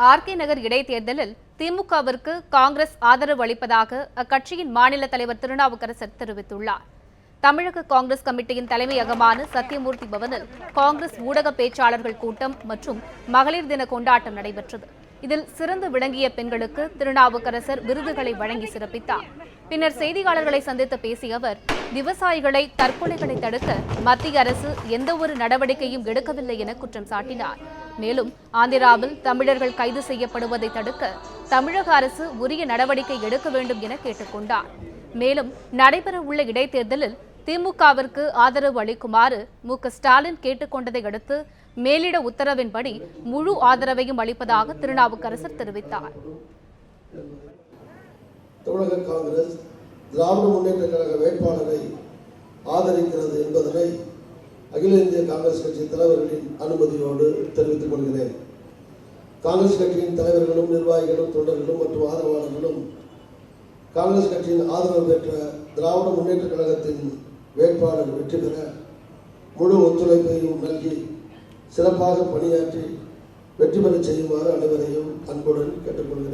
RK நகர் இடைத்தேர்தலில் திமுகவிற்கு காங்கிரஸ் ஆதரவு அளிப்பதாக அக்கட்சியின் மாநில தலைவர் திருநாவுக்கரசர் தெரிவித்துள்ளார். தமிழக காங்கிரஸ் கமிட்டியின் தலைமையகமான சத்தியமூர்த்தி பவனில் காங்கிரஸ் ஊடக பேச்சாளர்கள் கூட்டம் மற்றும் மகளிர் தின கொண்டாட்டம் நடைபெற்றது. இதில் சிறந்து விளங்கிய பெண்களுக்கு திருநாவுக்கரசர் விருதுகளை வழங்கி சிறப்பித்தார். பின்னர் செய்தியாளர்களை சந்தித்து பேசிய அவர் விவசாயிகளை தற்கொலைகளை தடுக்க மத்திய அரசு எந்த ஒரு நடவடிக்கையும் எடுக்கவில்லை என குற்றம் சாட்டினார். மேலும் ஆந்திராவில் தமிழர்கள் கைது செய்யப்படுவதை தடுக்க தமிழக அரசு உரிய நடவடிக்கை எடுக்க வேண்டும் என கேட்டுக்கொண்டார். மேலும் நடைபெறவுள்ள இடைத்தேர்தலில் திமுகவிற்கு ஆதரவு அளிக்குமாறு மு. ஸ்டாலின் கேட்டுக்கொண்டதை அடுத்து மேலிட உத்தரவின்படி முழு ஆதரவையும் அளிப்பதாக திருநாவுக்கரசர் தெரிவித்தார். தமிழக காங்கிரஸ் திராவிட முன்னேற்ற கழக வேட்பாளரை ஆதரிக்கிறது என்பதனை அகில இந்திய காங்கிரஸ் கட்சி தலைவர்களின் அனுமதியோடு தெரிவித்துக் கொள்கிறேன். காங்கிரஸ் கட்சியின் தலைவர்களும் நிர்வாகிகளும் தொண்டர்களும் மற்றும் ஆதரவாளர்களும் காங்கிரஸ் கட்சியின் ஆதரவு பெற்ற திராவிட முன்னேற்ற கழகத்தின் வேட்பாளர் வெற்றி பெற முழு ஒத்துழைப்பையும் நல்கி சிறப்பாக பணியாற்றி வெற்றி பெறச் செய்யுமாறு அனைவரையும் அன்புடன் கேட்டுக்கொள்கிறேன்.